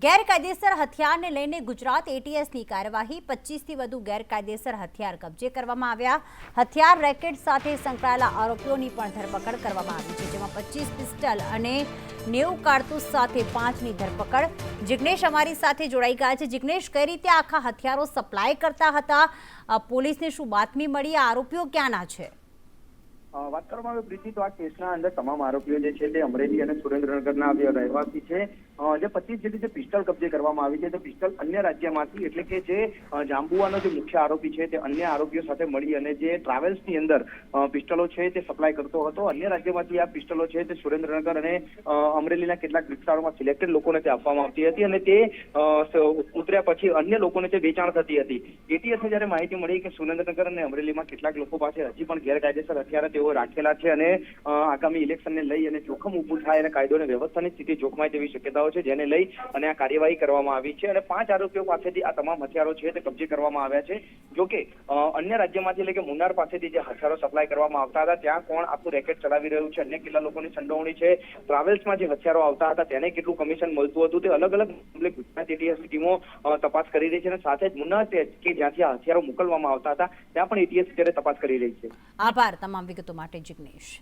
ગેરકાયદેસર હથિયારને લઈને ગુજરાત એટીએસની કાર્યવાહી. પચીસથી વધુ ગેરકાયદેસર હથિયાર કબજે કરવામાં આવ્યા. હથિયાર રેકેટ સાથે સંકળાયેલા આરોપીઓની પણ ધરપકડ કરવામાં આવી છે, જેમાં પચીસ પિસ્ટલ અને નેવું કારતૂસ સાથે પાંચની ધરપકડ. જિગ્નેશ અમારી સાથે જોડાઈ ગયા છે. જિગ્નેશ, કઈ રીતે આખા હથિયારો સપ્લાય કરતા હતા? પોલીસને શું બાતમી મળી? આ આરોપીઓ ક્યાંના છે? વાત કરવામાં આવે પ્રીતિ, તો આ કેસના અંદર તમામ આરોપીઓ જે છે તે અમરેલી અને સુરેન્દ્રનગરના રહેવાસી છે જે પચીસ જેટલી જે પિસ્ટલ કબજે કરવામાં આવી છે, તે પિસ્ટલ અન્ય રાજ્યમાંથી એટલે કે જે જાંબુવાનો જે મુખ્ય આરોપી છે, તે અન્ય આરોપીઓ સાથે મળી અને જે ટ્રાવેલ્સની અંદર પિસ્ટલો છે તે સપ્લાય કરતો હતો. અન્ય રાજ્યમાંથી આ પિસ્ટલો છે તે સુરેન્દ્રનગર અને અમરેલીના કેટલાક વિસ્તારોમાં સિલેક્ટેડ લોકોને તે આપવામાં આવતી હતી અને તે ઉતર્યા પછી અન્ય લોકોને તે વેચાણ થતી હતી. એટીએસને જ્યારે માહિતી મળી કે સુરેન્દ્રનગર અને અમરેલીમાં કેટલાક લોકો પાસે હજી પણ ગેરકાયદેસર હથિયાર તેઓ રાખેલા છે અને આગામી ઇલેક્શનને લઈ અને જોખમ ઊભું થાય અને કાયદો અને વ્યવસ્થાની સ્થિતિ જોખમાય તેવી શક્યતાઓ છે જેને લઈ અને આ કાર્યવાહી કરવામાં આવી છે અને પાંચ આરોપીઓ પાસેથી આ તમામ હથિયારો છે તે કબજે કરવામાં આવ્યા છે. જોકે અન્ય રાજ્યમાંથી એટલે કે મુન્નાર પાસેથી જે હથિયારો સપ્લાય કરવામાં આવતા હતા, ત્યાં કોણ આખું રેકેટ ચલાવી રહ્યું છે, અન્ય કેટલા લોકોની સંડોવણી છે, ટ્રાવેલ્સમાં જે હથિયારો આવતા હતા, તેને કેટલું કમિશન મળતું હતું, તે અલગ અલગ મામલે ગુજરાત એટીએસની ટીમો તપાસ કરી રહી છે અને સાથે જ મુન્નાર કે જ્યાંથી આ હથિયારો મોકલવામાં આવતા હતા, ત્યાં પણ એટીએસ અત્યારે તપાસ કરી રહી છે. આભાર તમામ વિગતો માટે જિગ્નેશ.